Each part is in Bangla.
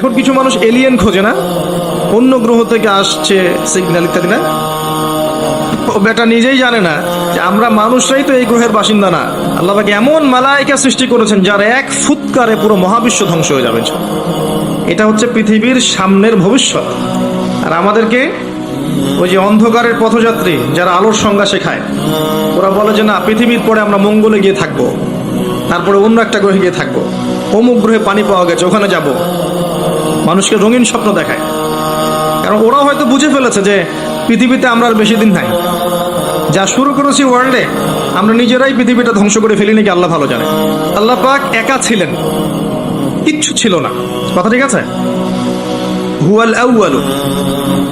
এখন কিছু মানুষ এলিয়েন খোঁজে না? অন্য গ্রহ থেকে আসছে সিগন্যাল ইত্যাদি, না? বেটা নিজেই জানে না যে আমরা মানুষরাই তো এই গ্রহের বাসিন্দা না। আল্লাহ পাক এমন মালায়িকা সৃষ্টি করেছেন যার এক ফুৎকারে পুরো মহাবিশ্ব ধ্বংস হয়ে যাবে এটা হচ্ছে পৃথিবীর সামনের ভবিষ্যৎ। আর আমাদেরকে ওই যে অন্ধকারের পথযাত্রী যারা আলোর সংজ্ঞা শেখায়, ওরা বলে যে না, পৃথিবীর পরে আমরা মঙ্গলে গিয়ে থাকব, তারপরে অন্য একটা গ্রহে গিয়ে থাকব। অমুক গ্রহে পানি পাওয়া গেছে, ওখানে যাব। মানুষকে রঙিন স্বপ্ন দেখায়। কারণ ওরা হয়তো বুঝে ফেলেছে যে পৃথিবীতে আমরা আর বেশি দিন নাই। যা শুরু করেছি ওয়ার্ল্ডে, আমরা নিজেরাই পৃথিবীটা ধ্বংস করে ফেলি নাকি আল্লাহ ভালো জানে। আল্লাহ পাক একা ছিলেন। কিচ্ছু ছিল না। কথা ঠিক আছে? হুয়াল আউয়ালু।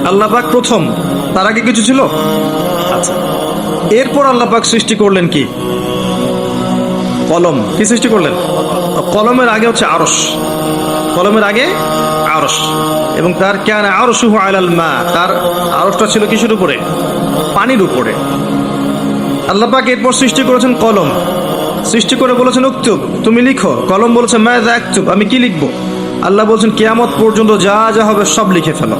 আল্লাহ পাক প্রথম। তার আগে কিছু ছিল? আচ্ছা। এরপর আল্লাহ পাক সৃষ্টি করলেন কি? কলম। কি সৃষ্টি করলেন? কলমের আগে হচ্ছে আরস কলমের আগে এবং তার কেন আরস আলাল মা, তার ছিল উপরে? পানির উপরে। আল্লাহ পাক এরপর সৃষ্টি করেছেন কলম। সৃষ্টি করে বলেছেন উক্তুব, তুমি লিখো। কলম বলেছে আমি কি লিখব? আল্লাহ বলছেন, কেয়ামত পর্যন্ত যা যা হবে সব লিখে ফেলো।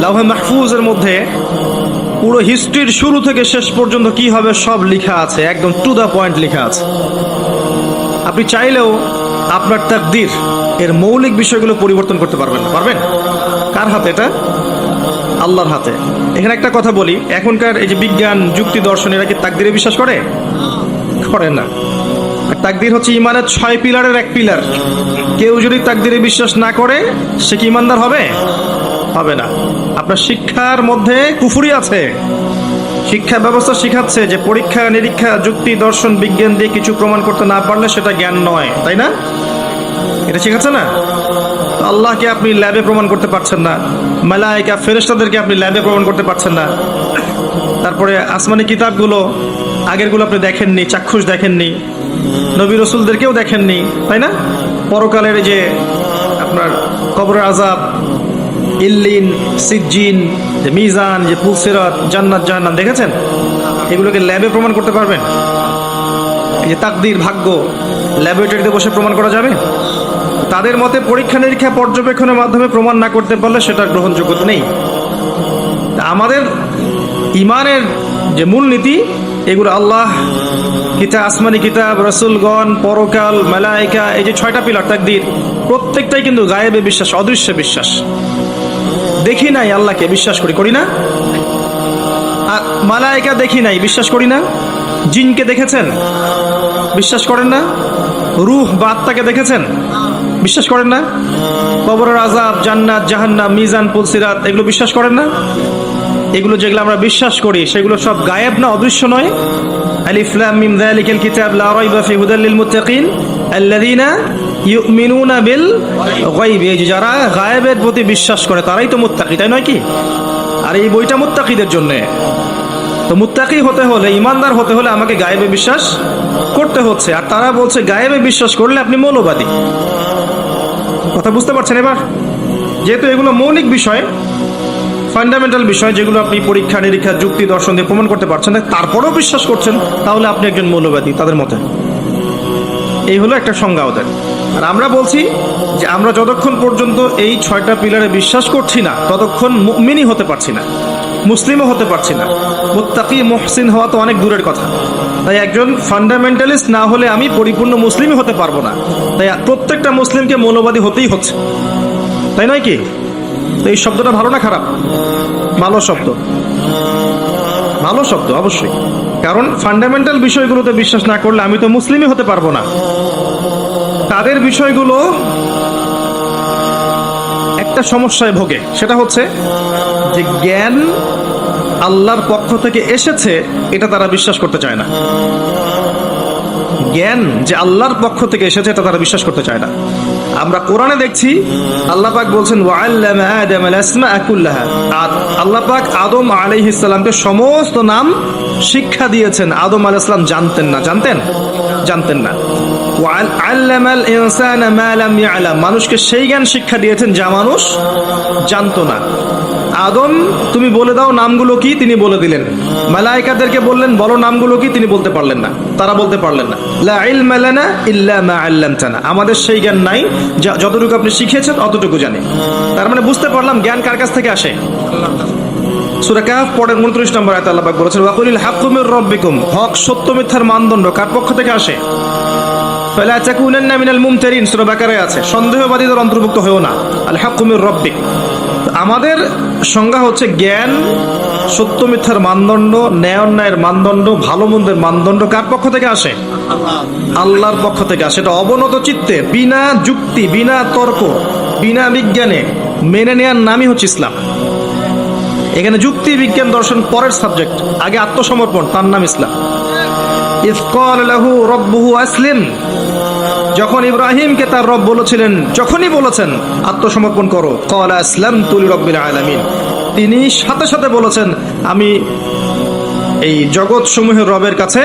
লাউহে মাহফুজের মধ্যে পুরো হিস্ট্রির শুরু থেকে শেষ পর্যন্ত কি হবে সব লেখা আছে, একদম টু দ্য পয়েন্ট লেখা আছে। আপনি চাইলেও আপনার তাকদির, এর মৌলিক বিষয়গুলো পরিবর্তন করতে পারবেন না। পারবেন? কার হাতে এটা? আল্লাহর হাতে। এখানে একটা কথা বলি, এখনকার এই যে বিজ্ঞান, যুক্তি, দর্শন, এরা কি তাকদিরে বিশ্বাস করে? করে না। তাকদির হচ্ছে ইমানের ছয় পিলারের এক পিলার। কেউ যদি তাকদিরে বিশ্বাস না করে, সে কি ইমানদার হবে? হবে না। আপনার শিক্ষার মধ্যে কুফুরি আছে। শিক্ষা ব্যবস্থা শিখাচ্ছে যে পরীক্ষা, নিরীক্ষা, যুক্তি, দর্শন, বিজ্ঞান দিয়ে কিছু প্রমাণ করতে না পারলে সেটা জ্ঞান নয়, তাই না? এটা শিখাচ্ছে না? আল্লাহকে আপনি ল্যাবে প্রমাণ করতে পারছেন না মালাইকা ফেরেশতাদেরকে আপনি ল্যাবে প্রমাণ করতে পারছেন না। তারপরে আসমানি কিতাবগুলো আগেরগুলো আপনি দেখেননি, চাক্ষুষ দেখেননি, নবী রসুলদেরকেও দেখেননি, তাই না? পরকালের যে আপনার কবরের আজাব ইল্লিন, সিজ্জিন, যে মিজান, যে পুলসিরাত, জান্নাত, জাহান্নাম, দেখেছেন? এগুলোকে ল্যাবে প্রমাণ করতে পারবেন। যে তাকদির ভাগ্য ল্যাবরেটরিতে বসে প্রমাণ করা যাবে? তাদের মতে পরীক্ষা নিরীক্ষা পর্যবেক্ষণের মাধ্যমে প্রমাণ না করতে পারলে সেটা গ্রহণযোগ্যতা নেই। আমাদের ইমানের যে মূলনীতি, এগুলো আল্লাহ, কিতাব, আসমানি কিতাব, রসুলগণ, পরকাল, মালাইকা, এই যে ছয়টা পিলার তাকদির, প্রত্যেকটাই কিন্তু গায়েবে বিশ্বাস, অদৃশ্য বিশ্বাস। দেখি নাই আল্লাহকে, বিশ্বাস করি করি না? আর মালাইকা দেখি নাই, বিশ্বাস করি না? জিনকে দেখেছেন? বিশ্বাস করেন না? রুহ বা আত্মাকে দেখেছেন? বিশ্বাস করেন না? কবরের আজাব জান্নাত, জাহান্নাম, মিজান, পুলসিরাত, এগুলো বিশ্বাস করেন না? এগুলো যেগুলো আমরা বিশ্বাস করি, সেগুলো সব গায়েব না অদৃশ্য নয়? আলিফ লাম মিম যালিকাল কিতাব, লা রাইবা ফি হুদাল মুত্তাকিন, আল্লাযীনা ইউমিনুনা বিল যে যারা গায়েবের প্রতি বিশ্বাস করে, তারাই তো মুত্তাকি, তাই নয় কি? আর এই বইটা মুত্তাকিদের জন্য। তো মুত্তাকি হতে হলে, ইমানদার হতে হলে আমাকে গায়েবে বিশ্বাস করতে হচ্ছে। আর তারা বলছে, গায়েবে বিশ্বাস করলে আপনি মৌলবাদী। কথা বুঝতে পারছেন এবার? যেহেতু এগুলো মৌলিক বিষয় ফান্ডামেন্টাল বিষয়, যেগুলো আপনি পরীক্ষা, নিরীক্ষা, যুক্তি, দর্শন দিয়ে প্রমাণ করতে পারছেন, তারপরেও বিশ্বাস করছেন, তাহলে আপনি একজন মৌলবাদী তাদের মতে। এই হলো একটা সংজ্ঞা ওদের আর আমরা বলছি যে আমরা যতক্ষণ পর্যন্ত এই ছয়টা পিলারে বিশ্বাস করছি না, ততক্ষণ মিনি হতে পারছি না, মুসলিমও হতে পারছি না। মুত্তাকি, মুহসিন হওয়া তো অনেক দূরের কথা। তাই একজন ফান্ডামেন্টালিস্ট না হলে আমি পরিপূর্ণ মুসলিমই হতে পারব না। তাই প্রত্যেকটা মুসলিমকে মৌলবাদী হতেই হচ্ছে। তাই নয় কি? তো এই শব্দটা ভালো না খারাপ? ভালো শব্দ। ভালো শব্দ, অবশ্যই। কারণ ফান্ডামেন্টাল বিষয়গুলোতে বিশ্বাস না করলে আমি তো মুসলিমই হতে পারব না। তাদের বিষয়গুলো একটা সমস্যায় ভোগে। সেটা হচ্ছে যে জ্ঞান আল্লাহর পক্ষ থেকে এসেছে, এটা তারা বিশ্বাস করতে চায় না। জ্ঞান যে আল্লাহর পক্ষ থেকে এসেছে, এটা তারা বিশ্বাস করতে চায় না। আমরা কোরআনে দেখছি আল্লাহ পাক বলছেন আল্লাহ পাক আদম আলাইহিস সালামকে সমস্ত নাম শিক্ষা দিয়েছেন। আদম আলাই ইসলাম জানতেন না। জানতেন? জানতেন না। মানুষকে সেই জ্ঞান শিক্ষা দিয়েছেন যা মানুষ জানতো না। আদম, তুমি বলে দাও নামগুলো কি, তিনি বলে দিলেন। মালাইকাদেরকে বললেন, বলো নামগুলো কি, তিনি বলতে পারলেন না। তারা বলতে পারলেন না। লা ইলমা লানা ইল্লা মা আল্লামতানা। আমাদের সেই জ্ঞান নাই যতটুকু আপনি শিখিয়েছেন অতটুকু জানি। তার মানে বুঝতে পারলাম, জ্ঞান কার কাছ থেকে আসে? সূরা কাহফ পড়েন 29 নম্বর আয়াতে আল্লাহ পাক বলেছেন, ওয়াকুলিল হাক্কু মির রাব্বিকুম। হক সত্য মিথ্যার মানদণ্ড কার পক্ষ থেকে আসে? ফালা তাকুনান্না মিনাল মুমতারিন, সূরা বাকারায় আছে। সন্দেহবাদীদের অন্তর্ভুক্ত হয়েও না। আল হাক্কু মির রাব্বিক। আমাদের সংজ্ঞা হচ্ছে জ্ঞান, সত্য মিথ্যার মানদণ্ড, ন্যায় অন্যায়ের মানদণ্ড, ভালো মন্দের মানদণ্ড কার পক্ষ থেকে আসে? আল্লাহর পক্ষ থেকে আসে। এটা অবনত চিত্তে, বিনা যুক্তি, বিনা তর্ক, বিনা বিজ্ঞানে মেনে নেওয়ার নামই হচ্ছে ইসলাম। এখানে যুক্তি, বিজ্ঞান, দর্শন পরের সাবজেক্ট, আগে আত্মসমর্পণ, তার নাম ইসলাম। ইফকল লাহু আসলিম। যখন ইব্রাহিমকে তার রব বলেছিলেন, যখনই বলেছেন, আত্মসমর্পণ করো। কল আসলাম তুলি রব্বিল আলামিন। তিনি সাথে সাথে বলেছেন, আমি এই জগৎ সমূহের রবের কাছে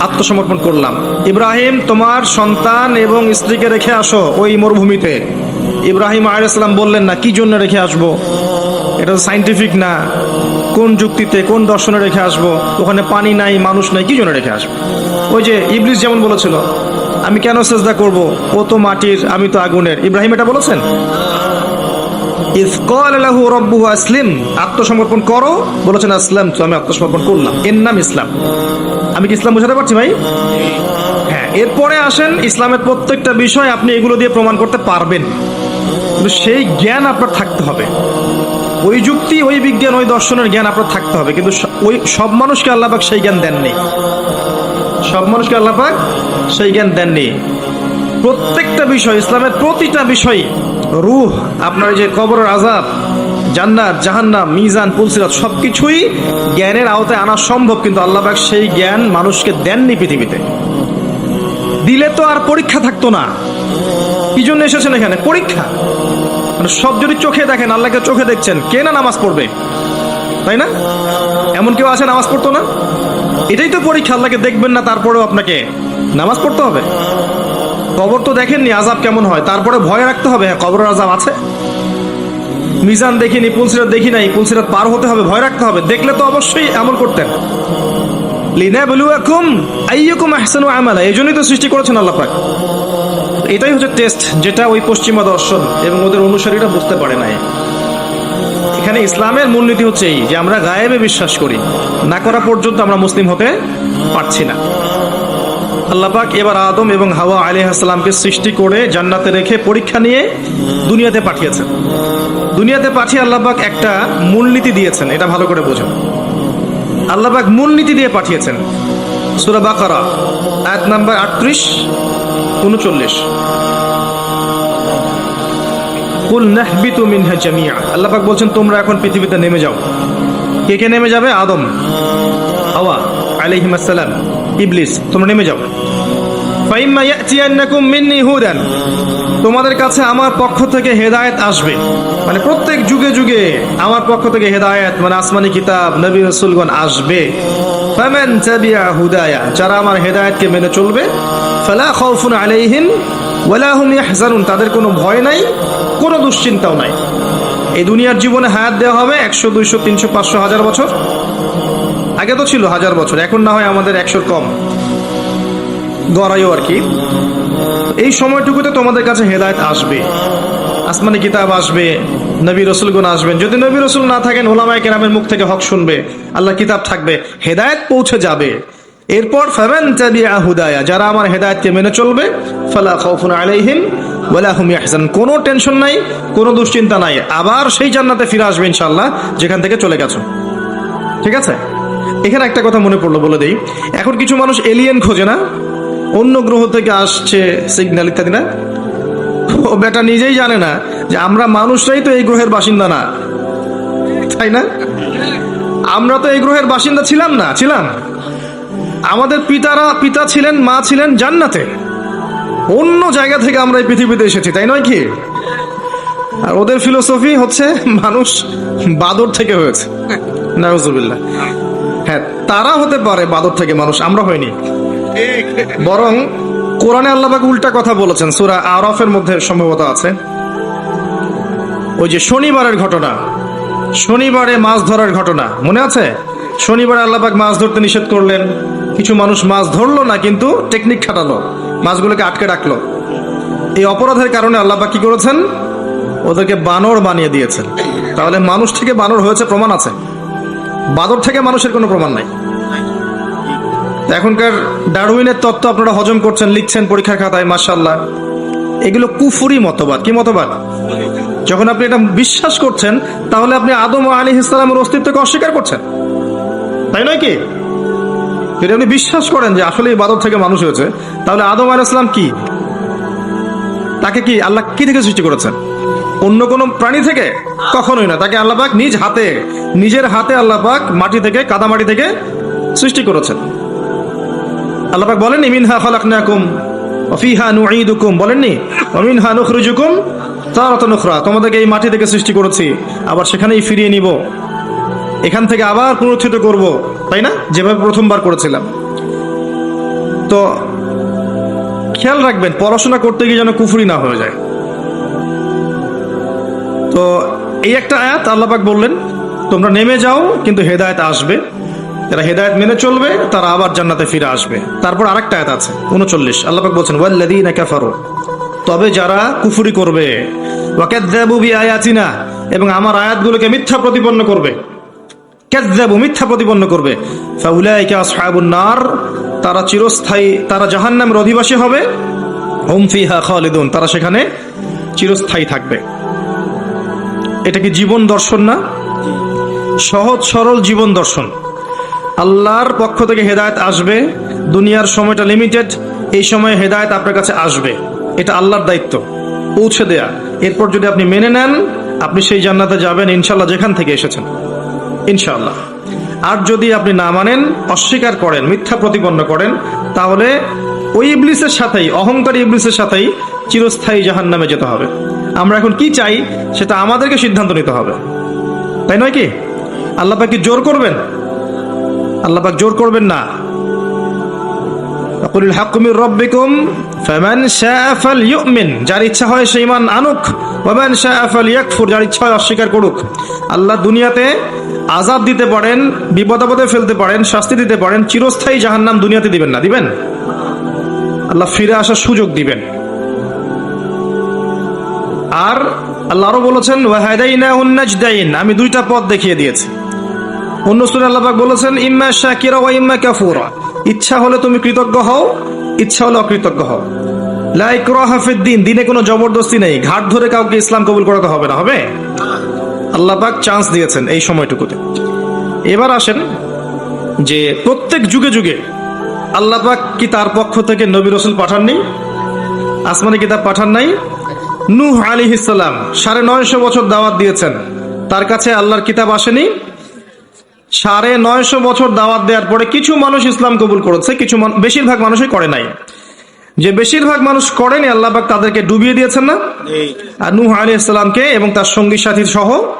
আত্মসমর্পণ করলাম। ইব্রাহিম, তোমার সন্তান এবং স্ত্রীকে রেখে আসো ওই মরুভূমিতে। ইব্রাহিম আলাইসালাম বললেন, না, কি জন্য রেখে আসব? এটা সাইন্টিফিক না। কোন যুক্তিতে কোন দর্শনে রেখে আসব? ওখানে পানি নাই, মানুষ নাই, কি জন্য রেখে আসব? ওই যে ইবলিস যেমন বলেছিল, আমি কেন চেষ্টা করব? ও তো মাটির, আমি তো আগুনের। ইব্রাহিম এটা বলেছেন? আসলিম। আত্মসমর্পণ করো। বলেছেন, আসলাম তো আমি আত্মসমর্পণ করলাম। এর নাম ইসলাম। আমি কি ইসলাম বোঝাতে পারছি ভাই? হ্যাঁ এরপরে আসেন, ইসলামের প্রত্যেকটা বিষয় আপনি এগুলো দিয়ে প্রমাণ করতে পারবেন। সেই জ্ঞান আপনার থাকতে হবে। ওই যুক্তি, ওই বিজ্ঞান, ওই দর্শনের জ্ঞান আপনার থাকতে হবে। কিন্তু ওই সব মানুষকে আল্লাপাক সেই জ্ঞান দেননি। সব মানুষকে আল্লাপাক সেই জ্ঞান দেননি। প্রত্যেকটা বিষয়, ইসলামের প্রতিটা বিষয়, রুহ, আপনার যে কবরের আজাব জান্নাত, জাহান্নাম, মিজান পুলসিরাত সবকিছুই জ্ঞানের আওতায় আনা সম্ভব, কিন্তু আল্লাহবাক সেই জ্ঞান মানুষকে দেননি পৃথিবীতে। দিলে তো আর পরীক্ষা থাকতো না। কি জন্য এসেছেন এখানে? পরীক্ষা। মানে সব যদি চোখে দেখেন, আল্লাহকে চোখে দেখছেন, কে না নামাজ পড়বে? তাই না? এমন কেউ আছে নামাজ পড়তো না? এটাই তো পরীক্ষা, আল্লাহকে দেখবেন না, তারপরেও আপনাকে নামাজ পড়তে হবে। কবর তো দেখেননি আজাব কেমন হয়? তারপরে ভয় রাখতে হবে হ্যাঁ কবরের আজাব আছে। মিজান দেখিনি, পুলসিরাত দেখি নাই, পুলসিরাত পার হতে হবে, ভয় রাখতে হবে। দেখলে তো অবশ্যই আমল করতেন। লিনা বলুয়াকুম আইয়ুকুম আহসানু আমালা, এই জন্যই তো সৃষ্টি করেছেন আল্লাহ পাক। এটাই হচ্ছে টেস্ট যেটা ওই পশ্চিমা দর্শন এবং ওদের অনুসারীরা বুঝতে পারে নাই। এখানে ইসলামের মূলনীতি হচ্ছে এই, যে আমরা গায়েবে বিশ্বাস করি, না করা পর্যন্ত আমরা মুসলিম হতে পারছি না। আল্লাহ পাক এবার আদম এবং হাওয়া আলিহাসাল্লামকে সৃষ্টি করে জান্নাতে রেখে পরীক্ষা নিয়ে দুনিয়াতে পাঠিয়েছেন। দুনিয়াতে পাঠিয়ে আল্লাহ পাক একটা মূলনীতি দিয়েছেন, এটা ভালো করে বোঝেন আল্লাহ পাক মূলনীতি দিয়ে পাঠিয়েছেন সূরা বাকারা, আয়াত নাম্বার আটত্রিশ, উনচল্লিশ। কুল নাহবিতু মিনহা জামিয়া আল্লাহ বলছেন, তোমরা এখন পৃথিবীতে নেমে যাও। কে কে নেমে যাবে? আদম, হাওয়া, আলাইহিম আসসালাম, ইবলিস, তোমরা নেমে যাও। ফাইম্মা ইয়াতিয়ান্নাকুম মিন্নি হুদান। তোমাদের কাছে আমার পক্ষ থেকে হেদায়েত আসবে। মানে প্রত্যেক যুগে যুগে আমার পক্ষ থেকে হেদায়েত মানে আসমানি কিতাব, নবী রসুলগণ আসবে। হুদায়া, যারা আমার হেদায়েতকে মেনে চলবে, ফালা খাউফুন আলাইহিম ওয়ালা হুম ইয়াহজানুন, তাদের কোনো ভয় নাই, কোনো দুশ্চিন্তাও নাই। এই দুনিয়ার জীবনে হায়াত দেওয়া হবে একশো, দুইশো, তিনশো, পাঁচশো, হাজার বছর। আগে তো ছিল হাজার বছর, এখন না হয় আমাদের একশোর কম। গড়াইও আর কি। এই সময়টুকুতে তোমাদের কাছে হেদায়েত আসবে। আসমানি কিতাব আসবে, নবী রসুলগুন আসবেন। যদি নবী রসুল না থাকেন, ওলামায় কেরামের মুখ থেকে হক শুনবে আল্লাহ কিতাব থাকবে, হেদায়েত পৌঁছে যাবে। এরপর হুদায়া, যারা আমার মেনে চলবে, ফালা খাউফুন আলাইহিম ওয়ালা হুম কোনো টেনশন নাই, কোনো দুশ্চিন্তা নাই। আবার সেই জান্নাতে ফিরে আসবে ইনশাআল্লাহ, যেখান থেকে চলে গেছো। ঠিক আছে? এখানে একটা কথা মনে পড়ল বলে দেই। এখন কিছু মানুষ এলিয়েন খোঁজে না? অন্য গ্রহ থেকে আসছে সিগন্যাল ইত্যাদি না? ও বেটা নিজেই জানে না যে আমরা মানুষরাই তো এই গ্রহের বাসিন্দা না। তাই না? আমরা তো এই গ্রহের বাসিন্দা ছিলাম না, ছিলাম। আমাদের পিতারা, পিতা ছিলেন, মা ছিলেন জান্নাতে। অন্য জায়গা থেকে আমরা এই পৃথিবীতে এসেছি, তাই নয় কি? আর ওদের ফিলোসফি হচ্ছে মানুষ বাদর থেকে হয়েছে। নাউজুবিল্লাহ। হ্যাঁ তারা হতে পারে বাদর থেকে মানুষ, আমরা হইনি। বরং কোরআনে আল্লাহবাক উল্টা কথা বলেছেন, সুরা আরফের মধ্যে সম্ভবত আছে। ওই যে শনিবারের ঘটনা, শনিবারে মাছ ধরার ঘটনা, মনে আছে? শনিবারে আল্লাপাক মাছ ধরতে নিষেধ করলেন। কিছু মানুষ মাছ ধরলো না, কিন্তু টেকনিক খাটালো, মাছগুলোকে আটকে রাখল। এই অপরাধের কারণে আল্লাপাক কি করেছেন? ওদেরকে বানর বানিয়ে দিয়েছেন। তাহলে মানুষ থেকে বানর হয়েছে প্রমাণ আছে। বাদর থেকে মানুষের কোনো প্রমাণ নাই। এখনকার ডারউইনের তত্ত্ব আপনারা হজম করছেন, লিখছেন পরীক্ষার খাতায় মার্শাল্লাহ এগুলো কুফুরি মতবাদ। কি মতবাদ? যখন আপনি এটা বিশ্বাস করছেন, তাহলে আপনি আদম আলী ইসলামের অস্তিত্বকে অস্বীকার করছেন। তাই নয় কি? যদি আপনি বিশ্বাস করেন যে আসলে বাদর থেকে মানুষ হয়েছে, তাহলে আদম আলী ইসলাম কি? তাকে কি আল্লাহ কি থেকে সৃষ্টি করেছেন? অন্য কোন প্রাণী থেকে? কখনোই না। তাকে আল্লাহ পাক নিজ হাতে, নিজের হাতে আল্লাহ পাক মাটি থেকে কাদা মাটি থেকে সৃষ্টি করেছেন। আল্লাহ পাক বলেন মিনহা খালাকনাকুম অফিহা নুঈদুকুম বলেননি অমিনহা নুখরিজুকুম তারাতান উখরা তোমাদেরকে এই মাটি থেকে সৃষ্টি করেছি, আবার সেখানেই ফিরিয়ে নিব। এখান থেকে আবার পুনরুত্থিত করব, তাই না? যেভাবে প্রথমবার করেছিলাম। তো খেয়াল রাখবেন, পড়াশোনা করতে গিয়ে যেন কুফুরি না হয়ে যায়। তো এই একটা আয়াত আল্লাপাক বললেন, তোমরা নেমে যাও, কিন্তু হেদায়েত আসবে। যারা হেদায়েত মেনে চলবে, তারা আবার জান্নাতে ফিরে আসবে। তারপর আরেকটা আয়াত আছে, উনচল্লিশ। আল্লাপাক বলছেন ওয়াল্লাদিনা কাফারু। তবে যারা কুফুরি করবে ওয়াকাদ্দাবু বিআয়াতিনা, এবং আমার আয়াতগুলোকে মিথ্যা প্রতিপন্ন করবে কাদ্দাবু মিথ্যা প্রতিপন্ন করবে, ফাউলাইকা আসহাবুন নার, তারা চিরস্থায়ী, তারা জাহান্নামের অধিবাসী হবে, হুম ফিহা খালিদুন, তারা সেখানে চিরস্থায়ী থাকবে। এটা কি জীবন দর্শন না? সহজ সরল জীবন দর্শন। আল্লাহর পক্ষ থেকে হেদায়েত আসবে, দুনিয়ার সময়টা লিমিটেড এই সময়ে হেদায়েত আপনার কাছে আসবে। এটা আল্লাহর দায়িত্ব। পৌঁছে দেয়া। এরপর যদি আপনি মেনে নেন, আপনি সেই জান্নাতে যাবেন ইনশাল্লাহ যেখান থেকে এসেছেন। ইনশাল্লাহ আর যদি আপনি না মানেন, অস্বীকার করেন, মিথ্যা প্রতিপন্ন করেন, তাহলে ওই ইবলিসের সাথেই, অহংকারী ইবলিসের সাথেই চিরস্থায়ী জাহান নামে যেতে হবে। আমরা এখন কি চাই, সেটা আমাদেরকে সিদ্ধান্ত নিতে হবে। তাই নয় কি? আল্লাহ কি জোর করবেন? আল্লাহ জোর করবেন না। যার ইচ্ছা হয় আনুক যার ইচ্ছা হয় অস্বীকার করুক। আল্লাহ দুনিয়াতে দিতে পারেন, বিপদ আপদে ফেলতে পারেন, শাস্তি দিতে পারেন, চিরস্থায়ী দুনিয়াতে দিবেন না। দিবেন? আল্লাহ ফিরে আসার সুযোগ দিবেন। আর আল্লাহ আরও বলেছেন আমি দুইটা পথ দেখিয়ে দিয়েছি। অন্য সুরে আল্লাহ পাক বলেছেন, ইম্মা শাকিরা ওয়া ইম্মা কাফুরা। ইচ্ছা হলে তুমি কৃতজ্ঞ হও, ইচ্ছা হলে অকৃতজ্ঞ হও। লা ইকরাহা ফিদ দিন, দিনে কোনো জবরদস্তি নেই। ঘাট ধরে কাউকে ইসলাম কবুল করাতে হবে না, হবে? আল্লাহ পাক চান্স দিয়েছেন এই সময়টুকুতে। এবার আসেন যে প্রত্যেক যুগে যুগে আল্লাহ পাক কি তার পক্ষ থেকে নবী রসুল পাঠাননি? আসমানি কিতাব পাঠান নাই? নূহ আলী ইসলাম সাড়ে নয়শো বছর দাওয়াত দিয়েছেন। তার কাছে আল্লাহর কিতাব আসেনি? সাড়ে নয়শো বছর দাওয়াত দেওয়ার পরে কিছু মানুষ ইসলাম কবুল করেছে কিছু বেশিরভাগ মানুষই করে নাই। যে বেশিরভাগ মানুষ করেনি আল্লাহ পাক তাদেরকে ডুবিয়ে দিয়েছেন না? আর নূহ আলী ইসলামকে এবং তার সঙ্গী সাথী সহ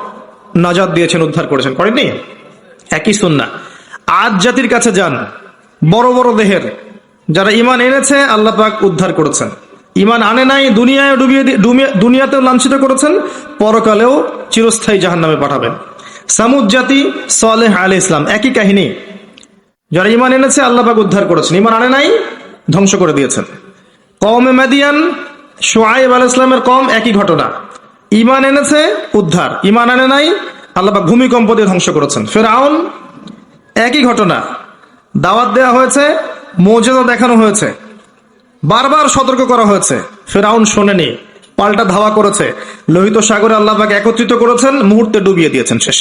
নাজাদ দিয়েছেন উদ্ধার করেছেন। করেননি? একই সুন্না। আজ জাতির কাছে যান। বড় বড় দেহের। যারা ইমান এনেছে আল্লাহ পাক উদ্ধার করেছেন। ইমান আনে নাই দুনিয়ায় ডুবিয়ে দুনিয়াতেও লাঞ্ছিত করেছেন পরকালেও চিরস্থায়ী জাহান নামে পাঠাবেন। সামুদ জাতি সালেহ আলী ইসলাম একই কাহিনী। যারা ইমান এনেছে, আল্লাহ পাক উদ্ধার করেছেন। ইমান আনে নাই, ধ্বংস করে দিয়েছেন। কমে মাদিয়ান সোয়াইব আল ইসলামের কম একই ঘটনা। ইমান এনেছে, উদ্ধার। ইমান আনে নাই, আল্লাহ পাক ভূমিকম্প দিয়ে ধ্বংস করেছেন। ফেরাউন, একই ঘটনা। দাওয়াত দেওয়া হয়েছে মৌজেদা দেখানো হয়েছে। বারবার সতর্ক করা হয়েছে। ফেরাউন শোনেনি। পাল্টা ধাওয়া করেছে। লোহিত সাগরে আল্লাহ একত্রিত করেছেন মুহূর্তে ডুবিয়ে দিয়েছেন শেষ।